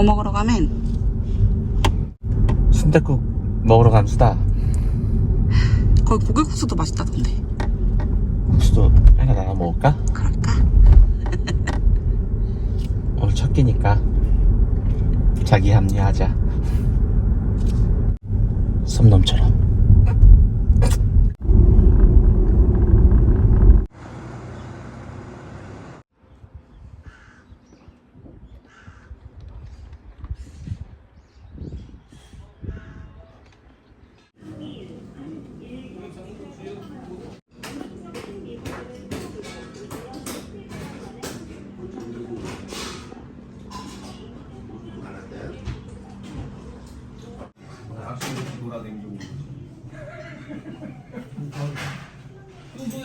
뭐 먹으러 가면 순댓국 먹으러 감수다. 거기 고기국수도 맛있다던데. 국수도 하나 나눠 먹을까? 그럴까? 오늘 첫 끼니까 자기 합리하자. 섬놈처럼.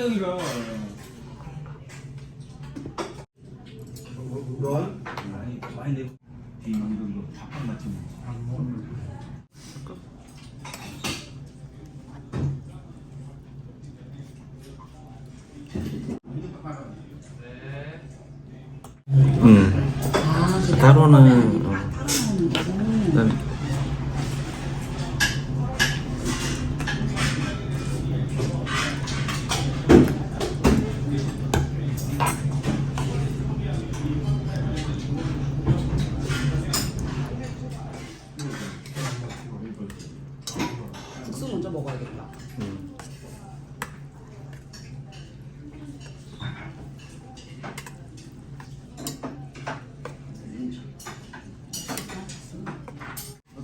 또 모양이라 넌? 많이 많이 내 뒤로 밥한 맞지 음. 따로는 어. 먼저 먹어야겠다.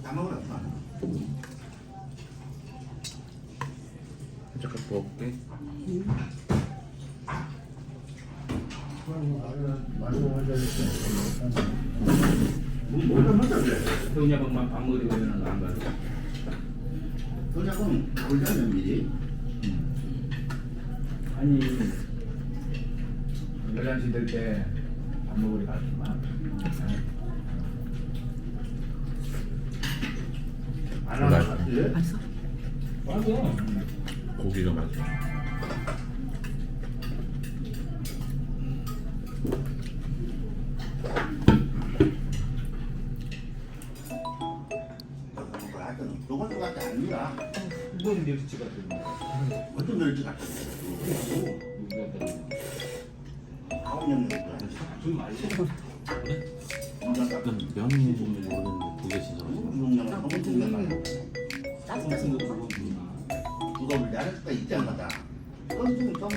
다 먹으라. 잠깐 먹을게. 그냥만 밥 먹으러 가면 안 가요 그냥은 골자는 미리. 아니 11시 될 때 밥 먹으러 가지만 안 하나 같지? 맛있어? 맞아 고기가 맛있어. 이건 멸치 같은 어떤 멸치 같은 거 아홉 년 멸치. 좀 같은 난 면이 모르겠는데 두개 진짜 맛있어. 짜증나서 그거 그걸 내릴 수가 있지 않나? 똥똥 똥똥.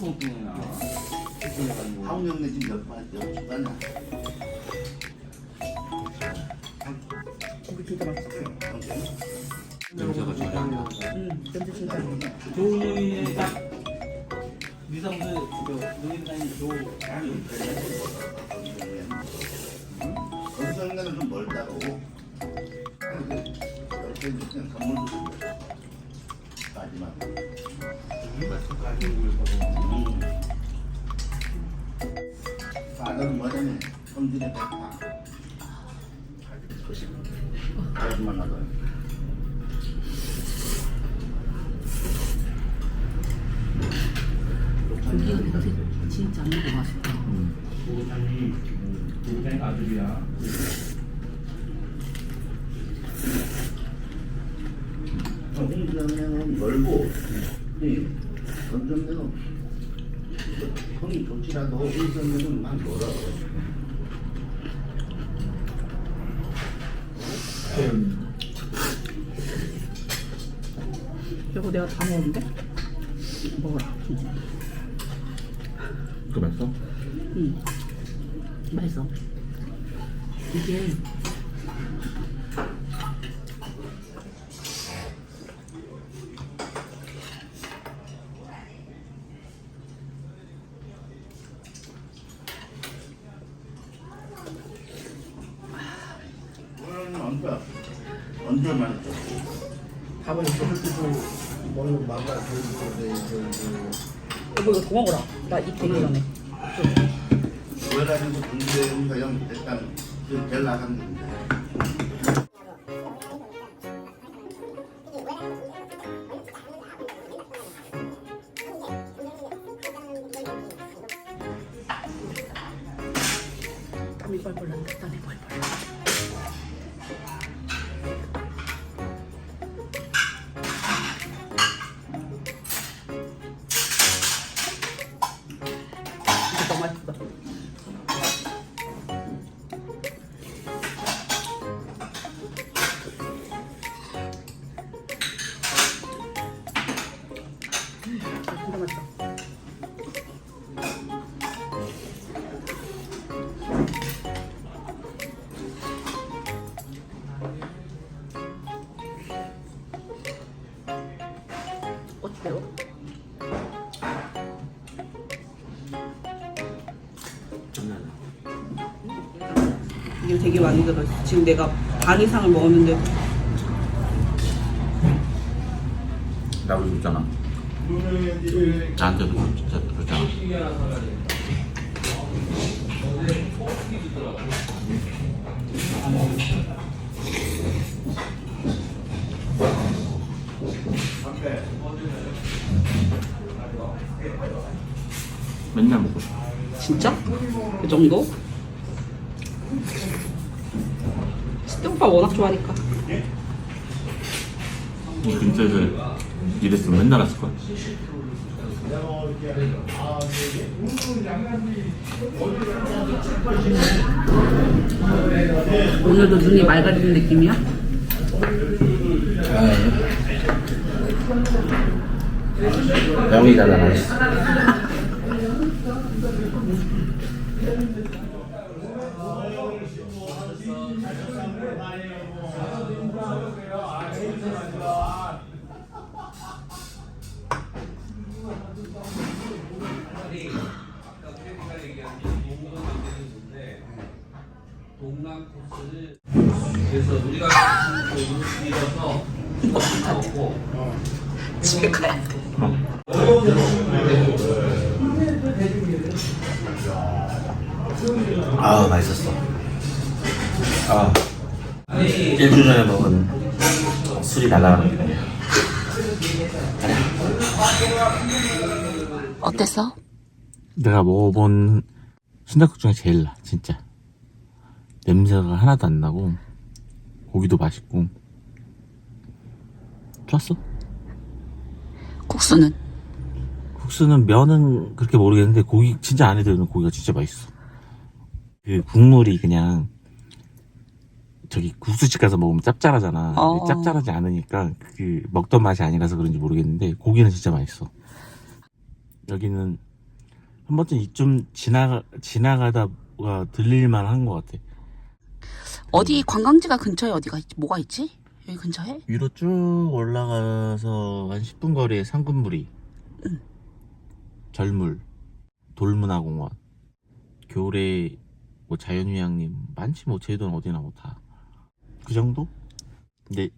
똥똥이나 년 내지 몇 번, 몇 번이야. 고기 진짜 맛있어. 음. 아들은 뭐냐면 성진의 백파. 그래서만 나도. 고기 냄새 진짜 안 먹고 맛있다. 아들이야 홍준영은 멀고, 건전대는 형이 좋지라도 홍준영은 막 멀어. 이거 내가 다 먹었는데? 먹어라. 진짜. 그 맛있어? 응. 맛있어. 이게 언제, 언제 만났어? 밥을 저렇게도 먹는 마가 보이는데 여보 이거 더 먹어라. 나입 되기 전에. 그래가지고 군대에서 영 일단 그 제일 나갔는데. 땀이 뻘뻘 난다. 땀이 뻘뻘. 장난 이게 되게 많이 들어있어. 지금 내가 반 이상을 먹었는데 나도 줬잖아. 나한테도 줬- 진짜 줬잖아. 맨날 먹고 싶어. 진짜? 그 정도? 오빠 워낙 좋아하니까. 이 근처에서 이랬으면 맨날 왔을 거야. 오늘도 눈이 맑아지는 느낌이야? 명이 다 나가있어. 동남 코스를 그래서 우리가 이어서 먹고 집에 가야 돼. 아 맛있었어. 아 일주일 전에 먹은 술이 날라가는 게 어땠어? 내가 먹어본 순댓국 중에 제일 나 진짜 냄새가 하나도 안 나고 고기도 맛있고 좋았어. 국수는? 국수는 면은 그렇게 모르겠는데 고기 진짜 안에 들어있는 고기가 진짜 맛있어. 그 국물이 그냥 저기 국수집 가서 먹으면 짭짤하잖아. 어. 짭짤하지 않으니까 그 먹던 맛이 아니라서 그런지 모르겠는데 고기는 진짜 맛있어. 여기는 한 번쯤 이쯤 지나가 지나가다가 들릴만 한 것 같아. 어디 관광지가 근처에 어디가 있지? 뭐가 있지? 여기 근처에? 위로 쭉 올라가서 한 10분 거리에 상근무리, 절물, 돌문화공원, 겨울에 뭐 자연휴양림 많지 뭐 제주도는 어디나 뭐 다. 그 정도? 근데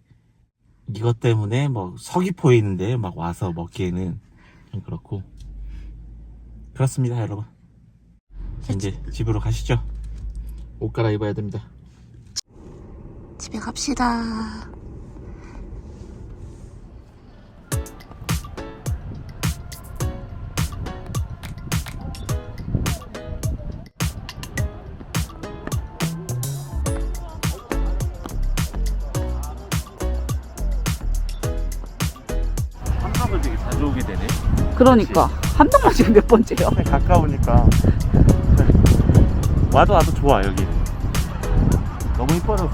이것 때문에 뭐 서귀포에 있는데 막 와서 먹기에는 좀 그렇고. 그렇습니다 여러분. 자, 이제 집으로 가시죠. 옷 갈아입어야 됩니다. 집에 갑시다. 그러니까. 한동만 지금 몇 번째요? 가까우니까. 와도 와도 좋아 여기. 너무 이뻐서